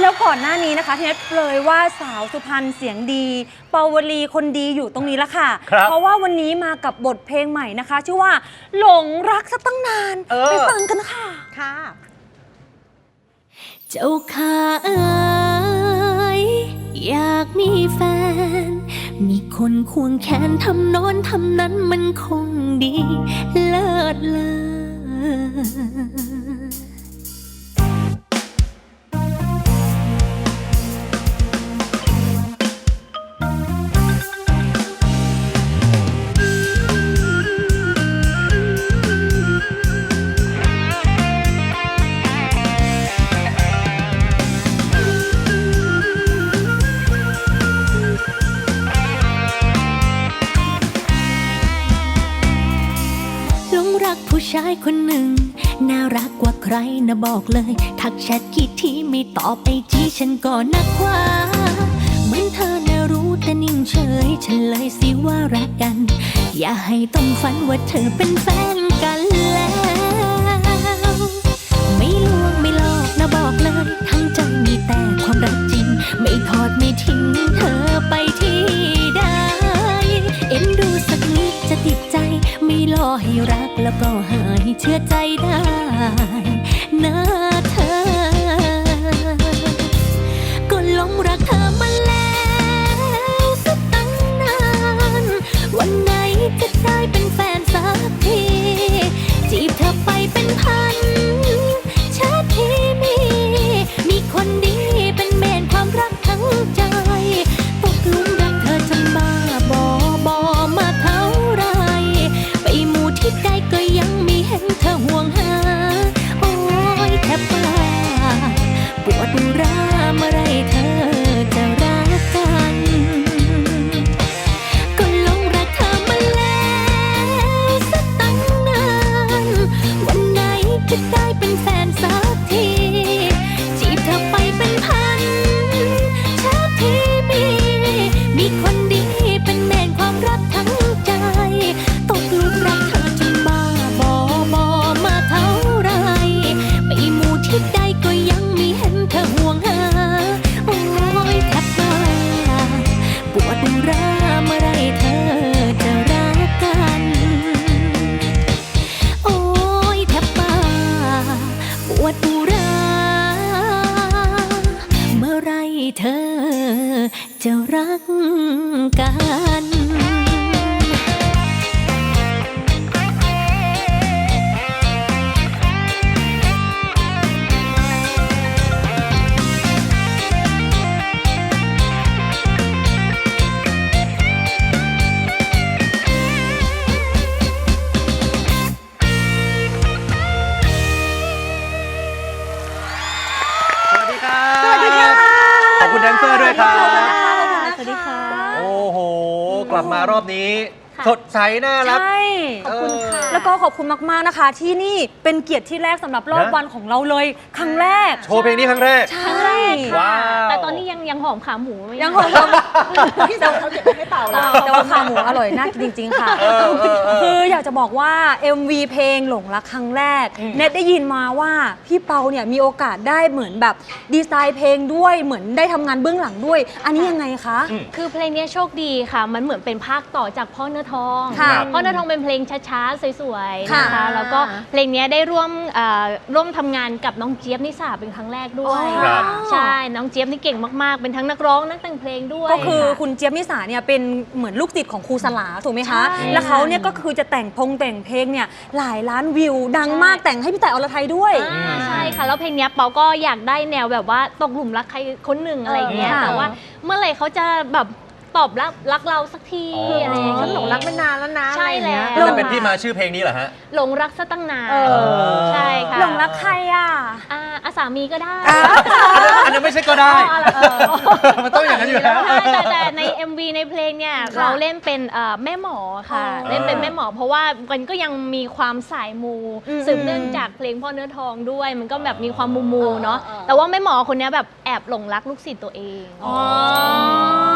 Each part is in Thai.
แล้วก่อนหน้านี้นะคะที่เน็ตเลยว่าสาวสุพรรณเสียงดีปาวลีคนดีอยู่ตรงนี้ละค่ะ ครับเพราะว่าวันนี้มากับบทเพลงใหม่นะคะ ชื่อว่าหลงรักสักตั้งนาน เออ ไปฟังกันค่ะ ค่ะ เจ้าข้าเอ๋ยอยากมีแฟน มีคนควงแขนทำโน้นทำนั้นมันคงดี เลิศเลอ ชายคนหนึ่ง น่ารักกว่าใครนะบอกเลย ทักแชทกี่ทีไม่ตอบไอจีฉันก็นักว่าเหมือนเธอน่ะรู้แต่นิ่งเฉย ฉันเลยสิว่ารักกัน อย่าให้ต้องฝันว่าเธอเป็นแฟนกัน เธอจะรักกัน แดนเซอร์ด้วยครับ สวัสดีค่ะ โอ้โห กลับมารอบนี้สดใสน่ารัก ใช่ ขอบคุณค่ะ แล้วก็ขอบคุณมาก ๆ นะคะ ที่นี่เป็นเกียรติที่แรกสำหรับรอบนะ วันของเราเลย ครั้งแรก โชว์เพลงนี้ครั้งแรก ใช่ ว้า หอมขาหมูไม่ยังหอมหอมพี่สาวเขาเก็บไว้ให้เปล่าเอละอแต่ว่าขาหมูอร่อยน่ากินจริง ๆ ค่ะ เออเออเออ คืออยากจะบอกว่า MV เพลงหลงรักครั้งแรก เน็ตได้ยินมาว่าพี่เปาเนี่ยมีโอกาสได้เหมือนแบบดีไซน์เพลงด้วยเหมือนได้ทำงานเบื้องหลังด้วย อันนี้ยังไงคะอืมคือเพลงเนี้ยโชคดีค่ะ มันเหมือนเป็นภาคต่อจากพ่อเนื้อทอง ค่ะพ่อเนื้อทองเป็นเพลงช้าๆ สวยๆค่ะนะคะ แล้วก็เพลงเนี้ยได้ร่วมเอ่อร่วมทำงานกับน้องเจี๊ยบนิสาเป็นครั้งแรกด้วย ครับ ใช่ น้องเจี๊ยบนี่เก่งมากๆ เป็นทั้งนักร้องนักแต่งเพลงด้วย ก็คือค่ะคุณเจี๊ยบนิสาเนี่ยเป็นเหมือนลูกศิษย์ของครูสลาถูกไหมคะ ใช่แล้วเขาเนี่ยก็คือจะแต่งพงแต่งเพลงเนี่ยหลายล้านวิว ดังใช่มากแต่งให้พี่แต่อรไทยด้วย อ่าใช่ค่ะ แล้วเพลงเนี้ยเปาก็อยากได้แนวแบบว่าตกหลุมรักใครคนหนึ่งอะไรอย่างเงี้ยเออแต่ว่าเมื่อไหร่เขาจะแบบ ตอบรับรักเราสักทีอ๋ออ อะไรอย่างฉันเงี้ยหลงรักมานานแล้วนะใช่อะไรอย่างเงี้ยแล้วนั่นเป็นที่มาชื่อเพลงนี้เหรอฮะ หลงรักซะตั้งนานเออ ใช่ค่ะหลงรักใครอะ อ่าอาสามีก็ได้อันนั้นไม่ใช่ก็ได้ อ๋อเหรอเออ มันต้องอย่างนั้นอยู่แล้ว ใช่แต่แต่ใน MV ในเพลงเนี่ยค่ะเราเล่นเป็นเอ่อแม่หมอค่ะ อ๋อเล่นเป็นแม่หมอ เพราะว่ามันก็ยังมีความสายมูอืมสืบเนื่องจากเพลงพ่อเนื้อทองด้วย มันก็แบบมีความมูมูๆเนาะเออเออ แต่ว่าแม่หมอคนเนี้ยแบบแอบหลงรักลูกศิษย์ตัวเอง อ๋อา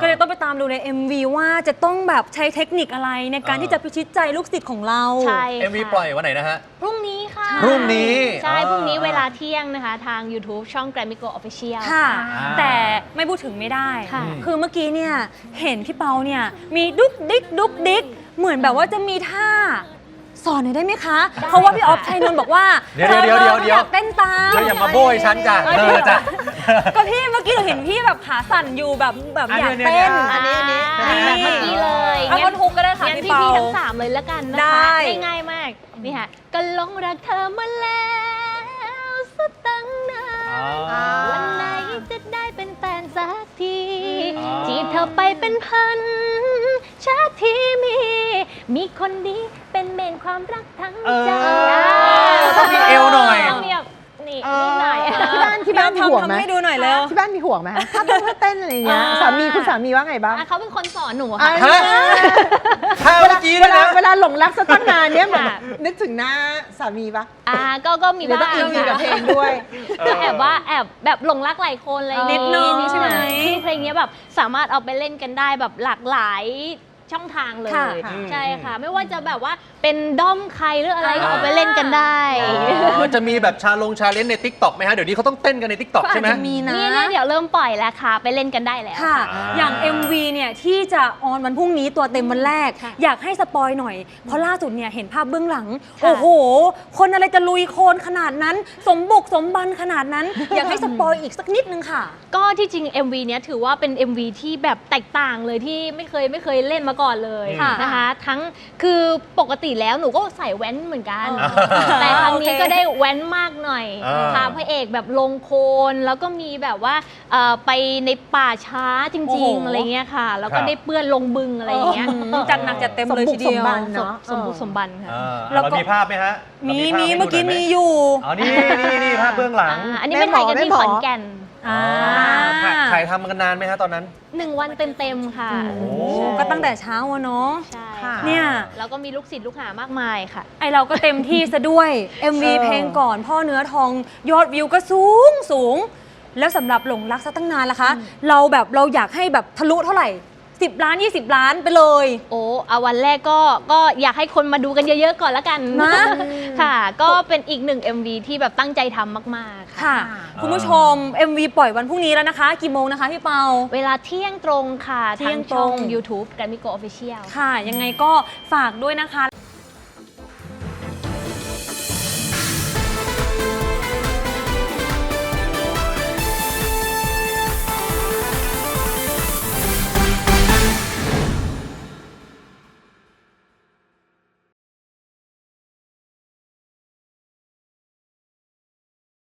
ก็เลยต้องไปตามดูใน MV ว่าจะต้องแบบใช้เทคนิคอะไรในการอ่าที่จะพิชิตใจลูกศิษย์ของเรา ใช่เอ็มวีค่ะปล่อยวันไหนนะฮะ พรุ่งนี้ค่ะพรุ่งนี้ใช่อ่า พรุ่งนี้เวลาเที่ยงนะคะ ทาง YouTube ช่อง Grammy Go Official ค่ะ อ่าแต่ไม่พูดถึงไม่ได้ ค่ะ คือเมื่อกี้เนี่ย เห็นพี่เปาเนี่ย มีดุกดิกดุกดิกเหมือนแบบว่าจะมีท่า สอนหน่อยได้ไหมคะ เพราะว่าพี่ออฟชัยนนท์บอกว่าเดี๋ยวเดี๋ยวเดี๋ยวเดี๋ยว ธออยากเต้นตาม เธออย่ามาโบยฉันจ้ะเธอจ้ะ ก็พี่เมื่อกี้หนูเห็นพี่แบบขาสั่นอยู่แบบแบบอันอยากนี้เต้น อันนี้อันนี้อ่าแบบเมื่อกี้เลยเอาคนฮุกก็ได้ค่ะงั้นพี่พี่เปา พี่ทั้งสามเลยละกันนะได้ คะง่ายๆมากนี่ค่ะก็หลงรักเธอมาแล้วสักตั้งนานอ๋อวันไหนจะได้เป็นแฟนสักทีอ๋อ จีบเธอไปเป็นพัน ชาติที่มี มีคนดีเป็นเมนความรักทั้งเออใจต้องมีเอวหน่อย ต้องมีแบบนี่นิดหน่อย ที่บ้านที่บ้านมีห่วงไหมทำให้ดูหน่อยเร็วที่บ้านมีห่วงไหมถ้าต้องเต้นอะไรอย่างเงี้ยอ่าสามีคุณสามีว่าไงบ้างอะเขาเป็นคนสอนหนูอะค่ะฮะท่าเวเมื่ลาอกี้เวเนี่ยลานะเวลาหลงรักสักตั้งนานเนี้ยเหมือนค่ะนึกถึงหน้าสามีปะอ่าก็ก็มีหรือต้อบ้างงอินมีกับเพลค่ะงด้วยก็แอบว่าแอบแบบหลงรักหลายคนอะไรอย่างนิดนึงใช่ไหมคือเพลงเนี้ยแบบสามารถเอาไปเล่นกันได้แบบหลากหลาย ช่องทางเลย ค่ะ ใช่ค่ะ ไม่ว่าจะแบบว่าเป็นด้อมใครหรืออะไรก็เอาไปเล่นกันได้อ๋อจะมีแบบชาลงชาเลนจ์ใน t ิ k t o k ไหมฮะ เดี๋ยวนี้เขาต้องเต้นกันใน t ิ k t o k ก็อาใช่จไหม จะมีนะนี่เนี่ยเดี๋ยวเริ่มปล่อยแล้วค่ะ ไปเล่นกันได้แล้ว ค่ะ อ่า อย่าง MV เนี่ยที่จะออนวันพรุ่งนี้ตัวเต็มวันแรก ค่ะอยากให้สปอยหน่อย เพราะล่าสุดเนี่ยเห็นภาพเบื้องหลัง ค่ะ โอ้โห คนอะไรจะลุยโคลนขนาดนั้น สมบุกสมบันขนาดนั้น อยากให้สปอยอีกสักนิดนึงค่ะ ก็ที่จริง MV เนี้ยถือว่าเป็น MV ที่แบบแตกต่างเลยที่ไม่เคยไม่เคยเล่นมาก่อนเลยค่ะ นะคะ ทั้งคือปกติแล้วหนูก็ใส่แว้นเหมือนกัน อ๋อแต่ครั้งนี้โอเค ก็ได้แว้นมากหน่อยอ่า พาพระเอกแบบลงโคลนแล้วก็มีแบบว่าเอ่อไปในป่าช้าจโอ้ริโห งๆอะไรเงี้ยค่ะ แล้วครัก็บได้เปื้อนลงบึงอะไรอย่างเงี้ยอืมจัดหนักจัดเต็มเลยทีเดียวสมบุกสมบันเนอะ สมบุกสมบันค่ะอ่าแล้วเราก็ มีภาพไหมฮะมีรามีภาพให้เมื่อกี้ดูหน่มียไหอยู่ อ๋อนี่นี่นี่ภาพเบื้องหลังอ่าอันนี้แม่เป็นถ่ายกันหมอที่แม่หมขออนแก่นอ่าถ่ายถ่ายทำกันนานไหมฮะตอนนั้น หนึ่งวันเต็มๆค่ะ โอ้โอ้ก็ตั้งแต่เช้าอะเนาะ ใช่ค่ะ เนี่ย แล้วก็มีลูกศิษย์ลูกหามากมายค่ะ ไอเราก็เต็มที่ซะด้วย MV เออ เพลงก่อนพ่อเนื้อทองยอดวิวก็สูงสูง แล้วสำหรับหลงรักซะตั้งนานล่ะคะ เราแบบเราอยากให้แบบทะลุเท่าไหร่ 10 ล้าน 20 ล้านไปเลย โอ้เอาวันแรกก็ก็อยากให้คนมาดูกันเยอะๆก่อนละกันนะ ค่ะ ก็เป็นอีกหนึ่ง MV ที่แบบตั้งใจทำมากๆ ค่ะค่ะคุณผู้ชม MV ปล่อยวันพรุ่งนี้แล้วนะคะ กี่โมงนะคะพี่เปา เวลาเที่ยงตรงค่ะเที่ยงทางช่องตรง YouTube กันมิโกออฟฟิเชียลค่ะ ยังไงก็ฝากด้วยนะคะ